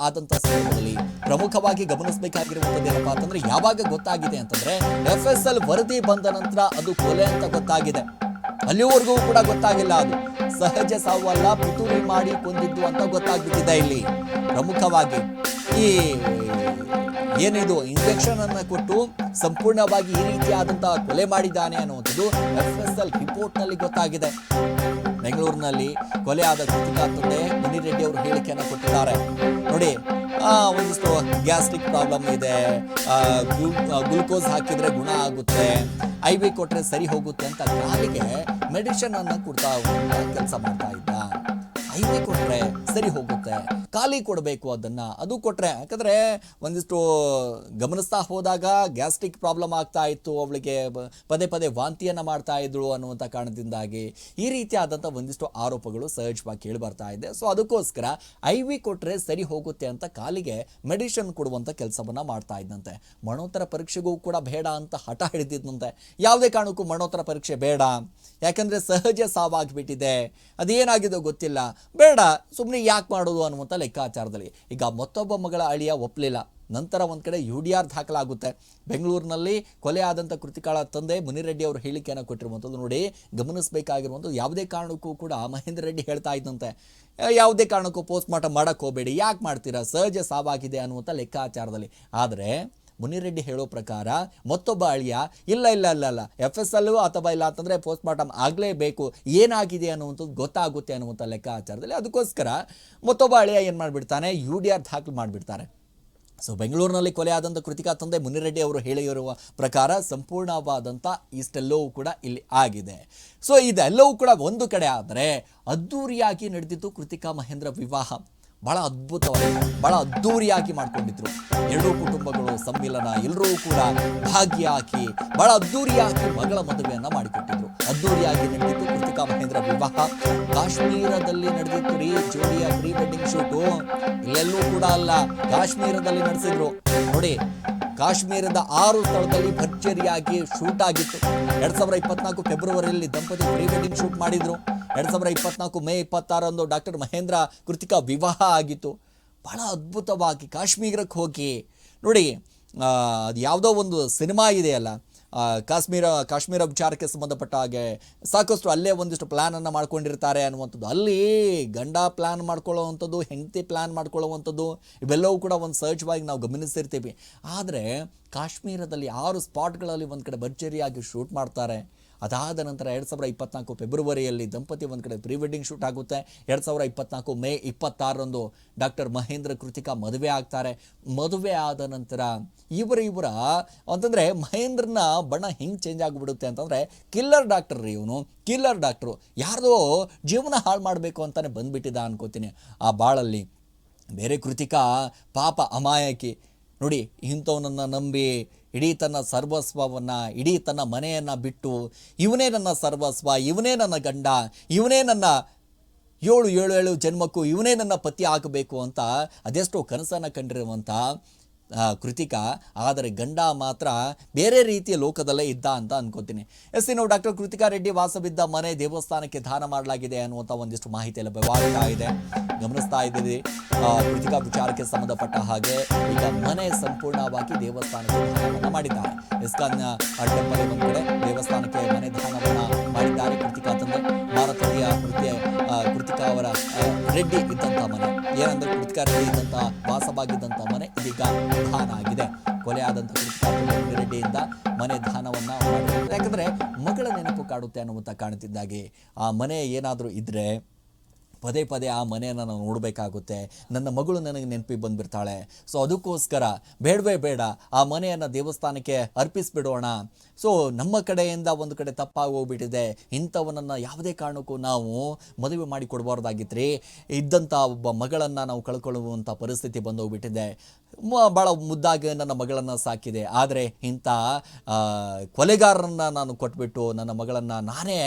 ಆದಂತ ಸಂದರ್ಭದಲ್ಲಿ ಪ್ರಮುಖವಾಗಿ ಗಮನಿಸಬೇಕಾಗಿರುವಂತದ್ದು ಏನಪ್ಪಾ ಅಂತಂದ್ರೆ ಯಾವಾಗ ಗೊತ್ತಾಗಿದೆ ಅಂತಂದ್ರೆ ಎಫ್ ಎಸ್ ಎಲ್ ವರದಿ ಬಂದ ನಂತರ ಅದು ಕೊಲೆ ಅಂತ ಗೊತ್ತಾಗಿದೆ. ಅಲ್ಲಿವರೆಗೂ ಕೂಡ ಗೊತ್ತಾಗಿಲ್ಲ ಅದು. ಸಹಜ ಸಾವು ಅಲ್ಲ ಪಿತೂರಿ ಮಾಡಿ ಕೊಂದಿದ್ದು ಅಂತ ಗೊತ್ತಾಗ್ಬಿಟ್ಟಿದೆ ಇಲ್ಲಿ. ಪ್ರಮುಖವಾಗಿ. ಈ ಏನಿದು ಇಂಜೆಕ್ಷನ್ ಅನ್ನು ಕೊಟ್ಟು ಸಂಪೂರ್ಣವಾಗಿ ಈ ರೀತಿಯಾದಂತಹ ಕೊಲೆ ಮಾಡಿದ್ದಾನೆ ಅನ್ನುವಂಥದ್ದು ಎಫ್ ಎಸ್ ಎಲ್ ರಿಪೋರ್ಟ್ನಲ್ಲಿ ಗೊತ್ತಾಗಿದೆ. ಬೆಂಗಳೂರಿನಲ್ಲಿ ಕೊಲೆ ಆದ ಕೃತಿಕಾ ತಂದೆ ಮುನಿರೆಡ್ಡಿ ಅವರು ಹೇಳಿಕೆಯನ್ನು ಕೊಟ್ಟಿದ್ದಾರೆ. ನೋಡಿ ಒಂದಿಷ್ಟು ಗ್ಯಾಸ್ಟ್ರಿಕ್ ಪ್ರಾಬ್ಲಮ್ ಇದೆ. ಗ್ಲೂಕೋಸ್ ಹಾಕಿದ್ರೆ ಗುಣ ಆಗುತ್ತೆ. ಐ ವಿ ಕೊಟ್ಟರೆ ಸರಿ ಹೋಗುತ್ತೆ ಅಂತ ಕಾಲಿಗೆ ಮೆಡಿಸಿನ್ ಅನ್ನು ಕೊಡ್ತಾ ಕೆಲಸ ಮಾಡ್ತಾ ಇದ್ದ. ಐ ಕೊಟ್ಟರೆ ಸರಿ ಹೋಗುತ್ತೆ. ಖಾಲಿ ಕೊಡಬೇಕು ಅದನ್ನ. ಅದು ಕೊಟ್ಟರೆ ಯಾಕಂದರೆ ಒಂದಿಷ್ಟು ಗಮನಿಸ್ತಾ ಹೋದಾಗ ಗ್ಯಾಸ್ಟ್ರಿಕ್ ಪ್ರಾಬ್ಲಮ್ ಆಗ್ತಾ ಇತ್ತು, ಅವಳಿಗೆ ಪದೇ ಪದೇ ವಾಂತಿಯನ್ನು ಮಾಡ್ತಾ ಇದ್ದಳು ಅನ್ನುವಂಥ ಕಾರಣದಿಂದಾಗಿ ಈ ರೀತಿಯಾದಂಥ ಒಂದಿಷ್ಟು ಆರೋಪಗಳು ಸಹಜವಾಗಿ ಕೇಳಿ ಬರ್ತಾ ಇದೆ. ಸೊ ಅದಕ್ಕೋಸ್ಕರ ಐ ವಿ ಕೊಟ್ಟರೆ ಸರಿ ಹೋಗುತ್ತೆ ಅಂತ ಕಾಲಿಗೆ ಮೆಡಿಷನ್ ಕೊಡುವಂಥ ಕೆಲಸವನ್ನು ಮಾಡ್ತಾ ಇದ್ದಂತೆ ಮರಣೋತ್ತರ ಪರೀಕ್ಷೆಗೂ ಕೂಡ ಬೇಡ ಅಂತ ಹಠ ಹಿಡಿದಿದ್ದಂತೆ ಯಾವುದೇ ಕಾರಣಕ್ಕೂ ಮರಣೋತ್ತರ ಪರೀಕ್ಷೆ ಬೇಡ. ಯಾಕಂದರೆ ಸಹಜ ಸಾವಾಗಿಬಿಟ್ಟಿದೆ. ಅದೇನಾಗಿದೋ ಗೊತ್ತಿಲ್ಲ. ಬೇಡ ಸುಮ್ಮನೆ ಯಾಕೆ ಮಾಡೋದು ಅನ್ನುವಂಥ ಲೆಕ್ಕಾಚಾರದಲ್ಲಿ. ಈಗ ಮತ್ತೊಬ್ಬ ಮಗಳ ಅಳಿಯ ಒಪ್ಪಲಿಲ್ಲ ನಂತರ ಒಂದು ಕಡೆ ಯು ಡಿ ಆರ್ ದಾಖಲಾಗುತ್ತೆ ಬೆಂಗಳೂರಿನಲ್ಲಿ ಕೊಲೆ ಆದಂಥ ಕೃತಿಕಾಳ ತಂದೆ ಮುನಿರೆಡ್ಡಿ ಅವರು ಹೇಳಿಕೆಯನ್ನು ಕೊಟ್ಟಿರುವಂಥದ್ದು ನೋಡಿ, ಗಮನಿಸಬೇಕಾಗಿರುವಂಥದ್ದು ಯಾವುದೇ ಕಾರಣಕ್ಕೂ ಕೂಡ ಮಹೇಂದ್ರ ರೆಡ್ಡಿ ಹೇಳ್ತಾ ಇದ್ದಂತೆ. ಯಾವುದೇ ಕಾರಣಕ್ಕೂ ಪೋಸ್ಟ್ ಮಾರ್ಟಮ್ ಮಾಡಕ್ಕೆ ಹೋಗಬೇಡಿ. ಯಾಕೆ ಮಾಡ್ತೀರಾ? ಸಹಜ ಸಾವಾಗಿದೆ ಅನ್ನುವಂಥ ಲೆಕ್ಕಾಚಾರದಲ್ಲಿ. ಆದರೆ ಮುನಿರೆಡ್ಡಿ ಹೇಳೋ ಪ್ರಕಾರ ಮತ್ತೊಬ್ಬ ಅಳಿಯ, ಇಲ್ಲ ಇಲ್ಲ ಇಲ್ಲ ಅಲ್ಲ ಎಫ್ ಎಸ್ ಎಲ್ ಅಥವಾ ಇಲ್ಲ ಅಂತಂದರೆ ಪೋಸ್ಟ್ ಮಾರ್ಟಮ್ ಆಗಲೇಬೇಕು, ಏನಾಗಿದೆ ಅನ್ನುವಂಥದ್ದು ಗೊತ್ತಾಗುತ್ತೆ ಅನ್ನುವಂಥ ಲೆಕ್ಕಾಚಾರದಲ್ಲಿ ಅದಕ್ಕೋಸ್ಕರ ಮತ್ತೊಬ್ಬ ಅಳಿಯ ಏನು ಮಾಡಿಬಿಡ್ತಾನೆ ಯು ಡಿ ಆರ್ ದಾಖಲು ಮಾಡಿಬಿಡ್ತಾರೆ. ಸೊ ಬೆಂಗಳೂರಿನಲ್ಲಿ ಕೊಲೆ ಆದಂಥ ಕೃತಿಕಾ ತಂದೆ ಮುನಿರೆಡ್ಡಿ ಅವರು ಹೇಳಿರುವ ಪ್ರಕಾರ ಸಂಪೂರ್ಣವಾದಂಥ ಇಷ್ಟೆಲ್ಲವೂ ಕೂಡ ಇಲ್ಲಿ ಆಗಿದೆ. ಸೊ ಇದೆಲ್ಲವೂ ಕೂಡ ಒಂದು ಕಡೆ ಆದರೆ ಅದ್ಧೂರಿಯಾಗಿ ನಡೆದಿದ್ದು ಕೃತಿಕಾ ಮಹೇಂದ್ರ ವಿವಾಹ. ಬಹಳ ಅದ್ಭುತವಾಗಿ, ಬಹಳ ಅದ್ಧೂರಿಯಾಗಿ ಮಾಡ್ಕೊಂಡಿದ್ರು. ಎರಡೂ ಕುಟುಂಬಗಳು ಸಮ್ಮಿಲನ ಎಲ್ಲರೂ ಕೂಡ ಭಾಗಿಯಾಗಿ ಬಹಳ ಅದ್ಧೂರಿಯಾಗಿ ಮಗಳ ಮದುವೆಯನ್ನು ಮಾಡಿಕೊಟ್ಟಿದ್ರು. ಅದ್ಧೂರಿಯಾಗಿ ನಡೆದಿತ್ತು ಕೃತಿಕಾ ಮಹೇಂದ್ರ ವಿವಾಹ. ಕಾಶ್ಮೀರದಲ್ಲಿ ನಡೆದಿತ್ತು ರೀ, ಜೋಡಿಯ ಪ್ರೀ ವೆಡ್ಡಿಂಗ್ ಶೂಟು. ಇಲ್ಲೆಲ್ಲೂ ಕೂಡ ಅಲ್ಲ, ಕಾಶ್ಮೀರದಲ್ಲಿ ನಡೆಸಿದ್ರು. ನೋಡಿ ಕಾಶ್ಮೀರದ ಆರು ಸ್ಥಳದಲ್ಲಿ ಭರ್ಜರಿಯಾಗಿ ಶೂಟ್ ಆಗಿತ್ತು. ಎರಡ್ ಸಾವಿರದ ಇಪ್ಪತ್ನಾಲ್ಕು ಫೆಬ್ರವರಿಯಲ್ಲಿ ದಂಪತಿ ಪ್ರೀ ವೆಡ್ಡಿಂಗ್ ಶೂಟ್ ಮಾಡಿದ್ರು. ಎರಡು ಸಾವಿರದ ಇಪ್ಪತ್ನಾಲ್ಕು ಮೇ ಇಪ್ಪತ್ತಾರಂದು ಡಾಕ್ಟರ್ ಮಹೇಂದ್ರ ಕೃತಿಕಾ ವಿವಾಹ ಆಗಿತ್ತು. ಬಹಳ ಅದ್ಭುತವಾಗಿ ಕಾಶ್ಮೀರಕ್ಕೆ ಹೋಗಿ ನೋಡಿ ಅದು ಯಾವುದೋ ಒಂದು ಸಿನಿಮಾ ಇದೆಯಲ್ಲ ಕಾಶ್ಮೀರ ಕಾಶ್ಮೀರ ವಿಚಾರಕ್ಕೆ ಸಂಬಂಧಪಟ್ಟ ಹಾಗೆ ಸಾಕಷ್ಟು ಅಲ್ಲೇ ಒಂದಿಷ್ಟು ಪ್ಲ್ಯಾನನ್ನು ಮಾಡ್ಕೊಂಡಿರ್ತಾರೆ ಅನ್ನುವಂಥದ್ದು. ಅಲ್ಲಿ ಗಂಡ ಪ್ಲ್ಯಾನ್ ಮಾಡ್ಕೊಳ್ಳೋವಂಥದ್ದು, ಹೆಂಡತಿ ಪ್ಲ್ಯಾನ್ ಮಾಡ್ಕೊಳ್ಳೋವಂಥದ್ದು, ಇವೆಲ್ಲವೂ ಕೂಡ ಒಂದು ಸಹಜವಾಗಿ ನಾವು ಗಮನಿಸಿರ್ತೀವಿ. ಆದರೆ ಕಾಶ್ಮೀರದಲ್ಲಿ ಆರು ಸ್ಪಾಟ್ಗಳಲ್ಲಿ ಒಂದು ಕಡೆ ಭರ್ಜರಿಯಾಗಿ ಶೂಟ್ ಮಾಡ್ತಾರೆ. ಅದಾದ ನಂತರ ಎರಡು ಸಾವಿರದ ಇಪ್ಪತ್ನಾಲ್ಕು ಫೆಬ್ರವರಿಯಲ್ಲಿ ದಂಪತಿ ಒಂದು ಕಡೆ ಪ್ರೀ ವೆಡ್ಡಿಂಗ್ ಶೂಟ್ ಆಗುತ್ತೆ. ಎರಡು ಸಾವಿರ ಇಪ್ಪತ್ನಾಲ್ಕು ಮೇ ಇಪ್ಪತ್ತಾರರಂದು ಡಾಕ್ಟರ್ ಮಹೇಂದ್ರ ಕೃತಿಕಾ ಮದುವೆ ಆಗ್ತಾರೆ. ಮದುವೆ ಆದ ನಂತರ ಇವರ ಇವರ ಅಂತಂದರೆ ಮಹೇಂದ್ರನ ಬಣ್ಣ ಹಿಂಗೆ ಚೇಂಜ್ ಆಗಿಬಿಡುತ್ತೆ ಅಂತಂದರೆ ಕಿಲ್ಲರ್ ಡಾಕ್ಟರ್ ಇವನು. ಕಿಲ್ಲರ್ ಡಾಕ್ಟ್ರು ಯಾರ್ದೋ ಜೀವನ ಹಾಳು ಮಾಡಬೇಕು ಅಂತಾನೆ ಬಂದ್ಬಿಟ್ಟಿದ್ದ ಅನ್ಕೋತೀನಿ ಆ ಬಾಳಲ್ಲಿ. ಬೇರೆ ಕೃತಿಕಾ ಪಾಪ ಅಮಾಯಕಿ. ನೋಡಿ ಇಂಥವನನ್ನು ನಂಬಿ ಇಡೀ ತನ್ನ ಸರ್ವಸ್ವವನ್ನು, ಇಡೀ ತನ್ನ ಮನೆಯನ್ನು ಬಿಟ್ಟು, ಇವನೇ ನನ್ನ ಸರ್ವಸ್ವ, ಇವನೇ ನನ್ನ ಗಂಡ, ಇವನೇ ನನ್ನ ಏಳು ಏಳು ಏಳು ಜನ್ಮಕ್ಕೂ ಇವನೇ ನನ್ನ ಪತಿ ಆಗಬೇಕು ಅಂತ ಅದೆಷ್ಟೋ ಕನಸನ್ನು ಕಂಡಿರುವಂಥ ಕೃತಿಕಾ, ಆದರೆ ಗಂಡ ಮಾತ್ರ ಬೇರೆ ರೀತಿಯ ಲೋಕದಲ್ಲೇ ಇದ್ದ ಅಂತ ಅನ್ಕೋತೀನಿ. ಎಸ್ ಇನ್ನು ಡಾಕ್ಟರ್ ಕೃತಿಕಾ ರೆಡ್ಡಿ ವಾಸವಿದ್ದ ಮನೆ ದೇವಸ್ಥಾನಕ್ಕೆ ದಾನ ಮಾಡಲಾಗಿದೆ ಅನ್ನುವಂಥ ಒಂದಿಷ್ಟು ಮಾಹಿತಿ ಲಭ್ಯವಾಗ್ತಾ ಇದೆ. ಗಮನಿಸ್ತಾ ಇದ್ದೀರಿ. ಕೃತಿಕಾ ವಿಚಾರಕ್ಕೆ ಸಂಬಂಧಪಟ್ಟ ಹಾಗೆ ಈಗ ಮನೆ ಸಂಪೂರ್ಣವಾಗಿ ದೇವಸ್ಥಾನಕ್ಕೆ ದಾನವನ್ನು ಮಾಡಿದ್ದಾರೆ. ಇಸ್ಕಾನ್ ಟೆಂಪಲ್ ಒಂದು ಕಡೆ ದೇವಸ್ಥಾನಕ್ಕೆ ಮನೆ ದಾನವನ್ನು ಮಾಡಿದ್ದಾರೆ ಕೃತಿಕಾ ತಂದೆ. ಭಾರತೀಯ ನೃತ್ಯ ಕೃತಿಕಾ ಅವರ ರೆಡ್ಡಿ ಇದ್ದಂಥ ಮನೆ, ಏನಂದ್ರೆ ಕೃತಿಕಾ ರೆಡ್ಡಿ ಇದ್ದಂಥ ವಾಸವಾಗಿದ್ದಂಥ ಮನೆ ಇದೀಗ ದಾನ ಆಗಿದೆ. ಕೊಲೆ ಆದಂತಹ ರೆಡ್ಡಿಯಿಂದ ಮನೆ ದಾನವನ್ನ ಮಾಡಿದ್ದಾರೆ. ಯಾಕಂದ್ರೆ ಮಗಳ ನೆನಪು ಕಾಡುತ್ತೆ ಅನ್ನುವಂಥ ಕಾಣುತ್ತಿದ್ದಾಗಿ ಆ ಮನೆ ಏನಾದರೂ ಇದ್ರೆ ಪದೇ ಪದೇ ಆ ಮನೆಯನ್ನು ನಾನು ನೋಡಬೇಕಾಗುತ್ತೆ. ನನ್ನ ಮಗಳು ನನಗೆ ನೆನಪಿಗೆ ಬಂದುಬಿಡ್ತಾಳೆ. ಸೊ ಅದಕ್ಕೋಸ್ಕರ ಬೇಡವೇ ಬೇಡ, ಆ ಮನೆಯನ್ನು ದೇವಸ್ಥಾನಕ್ಕೆ ಅರ್ಪಿಸ್ಬಿಡೋಣ. ಸೊ ನಮ್ಮ ಕಡೆಯಿಂದ ಒಂದು ಕಡೆ ತಪ್ಪಾಗಿ ಹೋಗ್ಬಿಟ್ಟಿದೆ. ಇಂಥವನನ್ನು ಯಾವುದೇ ಕಾರಣಕ್ಕೂ ನಾವು ಮದುವೆ ಮಾಡಿ ಕೊಡಬಾರ್ದಾಗಿತ್ತು ರೀ ಇದ್ದಂಥ ಒಬ್ಬ ಮಗಳನ್ನು ನಾವು ಕಳ್ಕೊಳ್ಳುವಂಥ ಪರಿಸ್ಥಿತಿ ಬಂದೋಗ್ಬಿಟ್ಟಿದೆ. ಭಾಳ ಮುದ್ದಾಗಿ ನನ್ನ ಮಗಳನ್ನು ಸಾಕಿದೆ. ಆದರೆ ಇಂಥ ಕೊಲೆಗಾರರನ್ನು ನಾನು ಕೊಟ್ಬಿಟ್ಟು ನನ್ನ ಮಗಳನ್ನು ನಾನೇ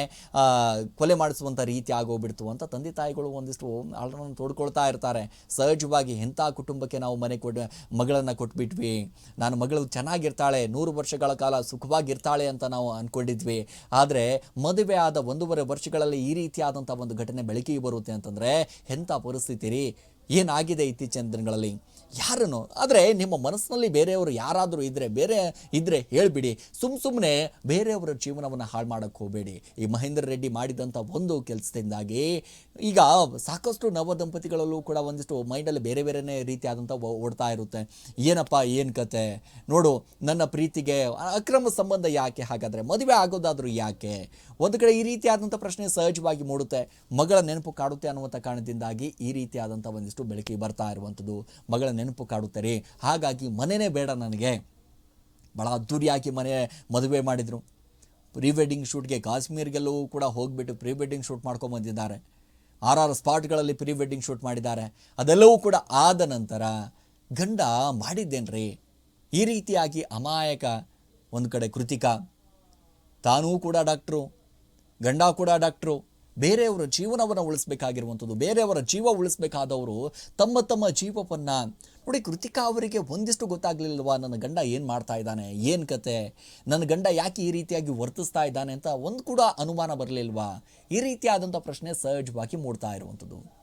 ಕೊಲೆ ಮಾಡಿಸುವಂಥ ರೀತಿ ಆಗೋಗ್ಬಿಡ್ತು ಅಂತ ತಂದೆ ತಾಯಿಗಳು ಒಂದಿಷ್ಟು ಆಳನ್ನು ತೋಡ್ಕೊಳ್ತಾ ಇರ್ತಾರೆ. ಸಹಜವಾಗಿ ಎಂಥ ಕುಟುಂಬಕ್ಕೆ ನಾವು ಮನೆ ಕೊಟ್ಟು ಮಗಳನ್ನು ಕೊಟ್ಬಿಟ್ವಿ. ನಾನು ಮಗಳು ಚೆನ್ನಾಗಿರ್ತಾಳೆ, ನೂರು ವರ್ಷಗಳ ಕಾಲ ಸುಖವಾಗಿರ್ತಾಳೆ ಅಂತ ನಾವು ಅಂದ್ಕೊಂಡಿದ್ವಿ ಆದರೆ ಮದುವೆ ಆದ ಒಂದೂವರೆ ವರ್ಷಗಳಲ್ಲಿ ಈ ರೀತಿಯಾದಂಥ ಒಂದು ಘಟನೆ ಬೆಳಕಿಗೆ ಬರುತ್ತೆ ಅಂತಂದರೆ, ಎಂಥ ಪರಿಸ್ಥಿತಿ ರೀ? ಏನಾಗಿದೆ ಇತ್ತೀಚಿನ ದಿನಗಳಲ್ಲಿ? ಯಾರನ್ನು? ಆದರೆ ನಿಮ್ಮ ಮನಸ್ಸಿನಲ್ಲಿ ಬೇರೆಯವರು ಯಾರಾದರೂ ಇದ್ದರೆ ಬೇರೆ ಇದ್ದರೆ ಹೇಳಿಬಿಡಿ. ಸುಮ್ಮ ಸುಮ್ಮನೆ ಬೇರೆಯವರ ಜೀವನವನ್ನು ಹಾಳು ಮಾಡೋಕ್ಕೆ ಹೋಗಬೇಡಿ. ಈ ಮಹೇಂದ್ರ ರೆಡ್ಡಿ ಮಾಡಿದಂಥ ಒಂದು ಕೆಲಸದಿಂದಾಗಿ ಈಗ ಸಾಕಷ್ಟು ನವ ದಂಪತಿಗಳಲ್ಲೂ ಕೂಡ ಒಂದಿಷ್ಟು ಮೈಂಡಲ್ಲಿ ಬೇರೆ ಬೇರೆನೇ ರೀತಿಯಾದಂಥ ಓಡ್ತಾ ಇರುತ್ತೆ. ಏನಪ್ಪ, ಏನು ಕತೆ? ನೋಡು, ನನ್ನ ಪ್ರೀತಿಗೆ ಅಕ್ರಮ ಸಂಬಂಧ ಯಾಕೆ? ಹಾಗಾದರೆ ಮದುವೆ ಆಗೋದಾದರೂ ಯಾಕೆ? ಒಂದು ಕಡೆ ಈ ರೀತಿಯಾದಂಥ ಪ್ರಶ್ನೆ ಸಹಜವಾಗಿ ಮೂಡುತ್ತೆ. ಮಗಳ ನೆನಪು ಕಾಡುತ್ತೆ ಅನ್ನುವಂಥ ಕಾರಣದಿಂದಾಗಿ ಈ ರೀತಿಯಾದಂಥ ಒಂದಿಷ್ಟು ಬೆಳಕಿಗೆ ಬರ್ತಾ ಇರುವಂಥದ್ದು ಮಗಳ ನೆನಪು ಕಾಡುತ್ತೆ ರೀ ಹಾಗಾಗಿ ಮನೆಯೇ ಬೇಡ ನನಗೆ. ಭಾಳ ಅದ್ದೂರಿಯಾಗಿ ಮನೆ ಮದುವೆ ಮಾಡಿದರು. ಪ್ರೀ ವೆಡ್ಡಿಂಗ್ ಶೂಟ್ಗೆ ಕಾಶ್ಮೀರ್ಗೆಲ್ಲೂ ಕೂಡ ಹೋಗಿಬಿಟ್ಟು ಪ್ರೀ ವೆಡ್ಡಿಂಗ್ ಶೂಟ್ ಮಾಡ್ಕೊಂಬಂದಿದ್ದಾರೆ. ಆರಾರು ಸ್ಪಾಟ್ಗಳಲ್ಲಿ ಪ್ರೀ ವೆಡ್ಡಿಂಗ್ ಶೂಟ್ ಮಾಡಿದ್ದಾರೆ. ಅದೆಲ್ಲವೂ ಕೂಡ ಆದ ನಂತರ ಗಂಡ ಮಾಡಿದ್ದೇನ್ರಿ? ಈ ರೀತಿಯಾಗಿ ಅಮಾಯಕ ಒಂದು ಕಡೆ ಕೃತಿಕಾ. ತಾನೂ ಕೂಡ ಡಾಕ್ಟ್ರು, ಗಂಡ ಕೂಡ ಡಾಕ್ಟ್ರು. ಬೇರೆಯವರ ಜೀವನವನ್ನು ಉಳಿಸ್ಬೇಕಾಗಿರುವಂಥದ್ದು, ಬೇರೆಯವರ ಜೀವ ಉಳಿಸ್ಬೇಕಾದವರು ತಮ್ಮ ತಮ್ಮ ಜೀವವನ್ನು ನೋಡಿ, ಕೃತಿಕಾ ಅವರಿಗೆ ಒಂದಿಷ್ಟು ಗೊತ್ತಾಗ್ಲಿಲ್ವಾ? ನನ್ನ ಗಂಡ ಏನು ಮಾಡ್ತಾ ಇದ್ದಾನೆ? ಏನು ಕತೆ? ನನ್ನ ಗಂಡ ಯಾಕೆ ಈ ರೀತಿಯಾಗಿ ವರ್ತಿಸ್ತಾ ಇದ್ದಾನೆ ಅಂತ ಒಂದು ಕೂಡ ಅನುಮಾನ ಬರಲಿಲ್ವಾ? ಈ ರೀತಿಯಾದಂಥ ಪ್ರಶ್ನೆ ಸಹಜವಾಗಿ ಮೂಡ್ತಾ ಇರುವಂಥದ್ದು.